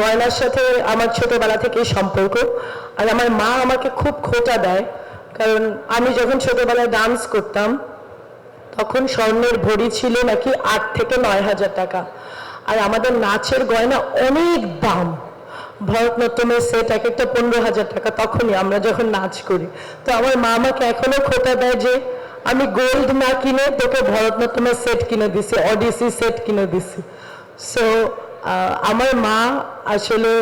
গয়নার সাথে আমার ছোটবেলা থেকেই সম্পর্ক। আর আমার মা আমাকে খুব খোটা দেয়। কারণ আমি যখন ছোটবেলায় ডান্স করতাম, তখন স্বর্ণের ভরি ছিল নাকি আট থেকে নয় হাজার টাকা। আর আমাদের নাচের গয়না অনেক দাম। ভরতনাট্যমের সেট এক একটা পনেরো হাজার টাকা তখনই আমরা যখন নাচ করি। তো আমার মা আমাকে এখনও খোটা দেয় যে, আমি গোল্ড না কিনে তোকে ভরতনাট্যমের সেট কিনে দিছি অডিসি সেট কিনে দিছি। সো আমার মা আসলে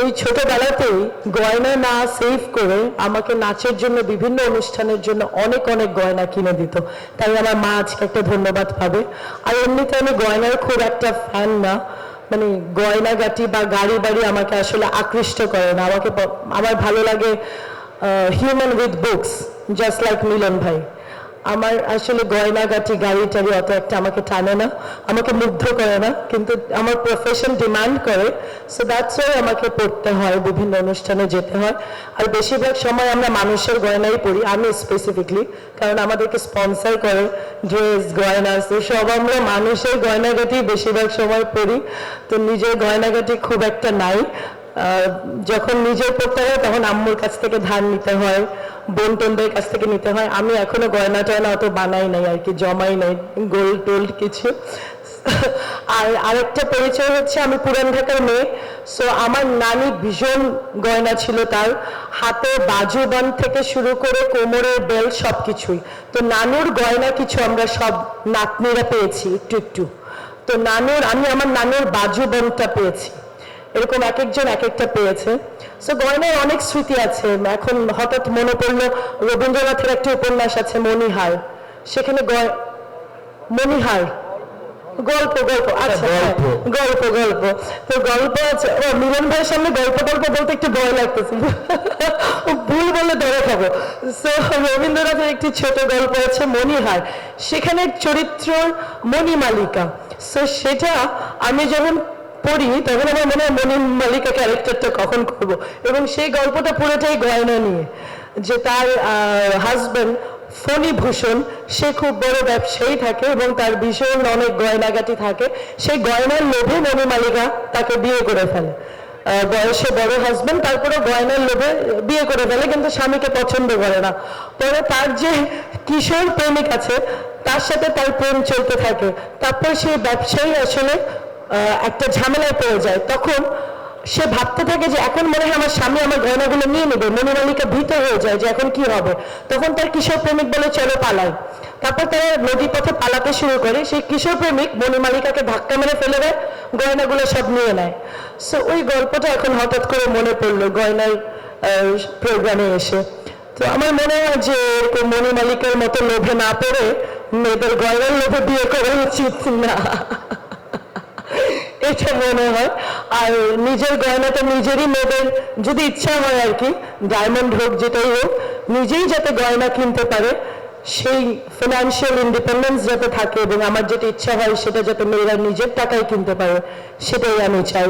ওই ছোটবেলাতেই গয়না না সেভ করে আমাকে নাচের জন্য, বিভিন্ন অনুষ্ঠানের জন্য অনেক অনেক গয়না কিনে দিত। তাই আমার মা আজকে একটা ধন্যবাদ পাবে। আর এমনিতে আমি গয়নার খুব একটা ফ্যান না। মানে গয়নাগাটি বা গাড়ি বাড়ি আমাকে আসলে আকৃষ্ট করে না। আমাকে আমার ভালো লাগে human with books just like Milan ভাই। আমার আসলে গয়নাগাটি গাড়ি টাড়ি অত একটা আমাকে টানে না, আমাকে মুগ্ধ করে না, কিন্তু আমার প্রফেশন ডিমান্ড করে সো দ্যাটস ওয়াই আমাকে পড়তে হয়, বিভিন্ন অনুষ্ঠানে যেতে হয়। আর বেশিরভাগ সময় আমরা মানুষের গয়নাই পড়ি আমি স্পেসিফিকলি কারণ আমাদেরকে স্পন্সর করে ড্রেস গয়না সব আমরা মানুষের গয়নাগাটি বেশিরভাগ সময় পড়ি তো নিজের গয়নাগাটি খুব একটা নাই। যখন নিজের পড়তে হয়, তখন আম্মুর কাছ থেকে ধার নিতে হয়। বোন টোনদের কাছ থেকে নিতে হয়। আমি এখনও গয়না টয়না অত বানাই নাই আর কি, জমাই নাই গোল্ড টোল্ড কিছু। আর আরেকটা পরিচয় হচ্ছে, আমি পুরান ঢাকার মেয়ে। সো আমার নানি ভীষণ গয়না ছিল তার। হাতে বাজুবান থেকে শুরু করে কোমরের বেল সব কিছুই তো নানুর গয়না কিছু আমরা সব নাতনিরা পেয়েছি, একটু একটু। তো নানুর, আমি আমার নানুর বাজুবনটা পেয়েছি। এরকম এক একজন এক একটা পেয়েছে। সো গয়নায় অনেক স্মৃতি আছে। এখন হঠাৎ মনে পড়ল রবীন্দ্রনাথের একটা উপন্যাস আছে মণিহার। সেখানে গয় মণিহার। গল্প গল্প আচ্ছা হ্যাঁ, গল্প। গল্প তো গল্প আছে ও মিলন ভাইয়ের সামনে গল্প গল্প বলতে একটু ভয় লাগতেছে। ভুল বললে ধরে খাব। সো রবীন্দ্রনাথের একটি ছোট গল্প আছে মণিহার। সেখানে চরিত্র মণিমালিকা। সো সেটা আমি যখন পড়ি, তখন আমার মনে হয় মনির মালিকা ক্যারেক্টারটা কখন করব। এবং সেই গল্পটা পুরোটাই গয়না নিয়ে, যে তার হাজবেন্ড ফণিভূষণ সে খুব বড় ব্যবসায়ী থাকে এবং তার ভীষণ অনেক গয়নাগাটি থাকে। সেই গয়নার লোভে মণিমালিকা তাকে বিয়ে করে ফেলে। বয়সে বড় হাজবেন্ড তারপরে গয়নার লোভে বিয়ে করে ফেলে, কিন্তু স্বামীকে পছন্দ করে না। পরে তার যে কিশোর প্রেমিক আছে, তার সাথে তার প্রেম চলতে থাকে। তারপর সেই ব্যবসায়ী আসলে একটা ঝামেলায় পড়ে যায়। তখন সে ভাবতে থাকে যে এখন মনে হয় আমার স্বামী আমার গয়নাগুলো নিয়ে নেবে। মনিমালিকা ভীত হয়ে যায় যে এখন কি হবে। তখন তার কিশোর প্রেমিক বলে, চলো পালাই। তারপর তারা নদী পথে পালাতে শুরু করে। সেই কিশোর প্রেমিক মণিমালিকাকে ধাক্কা মেরে ফেলে দেয়, গয়নাগুলো সব নিয়ে নেয়। সো ওই গল্পটা এখন হঠাৎ করে মনে পড়ল গয়নার প্রোগ্রামে এসে। তো আমার মনে হয় যে এরকম মণিমালিকার মতো লোভে না পড়ে মেয়েদের গয়নার লোভে বিয়ে করা উচিত না। এটা মনে হয়। আর নিজের গয়নাটা নিজেরই মেয়েদের যদি ইচ্ছা হয় আর কি ডায়মন্ড হোক, যেটাই হোক, নিজেই যাতে গয়না কিনতে পারে, সেই ফিনান্সিয়াল ইন্ডিপেন্ডেন্স যাতে থাকে এবং আমার যেটা ইচ্ছা হয় সেটা যাতে মেয়েরা নিজের টাকায় কিনতে পারে, সেটাই আমি চাই।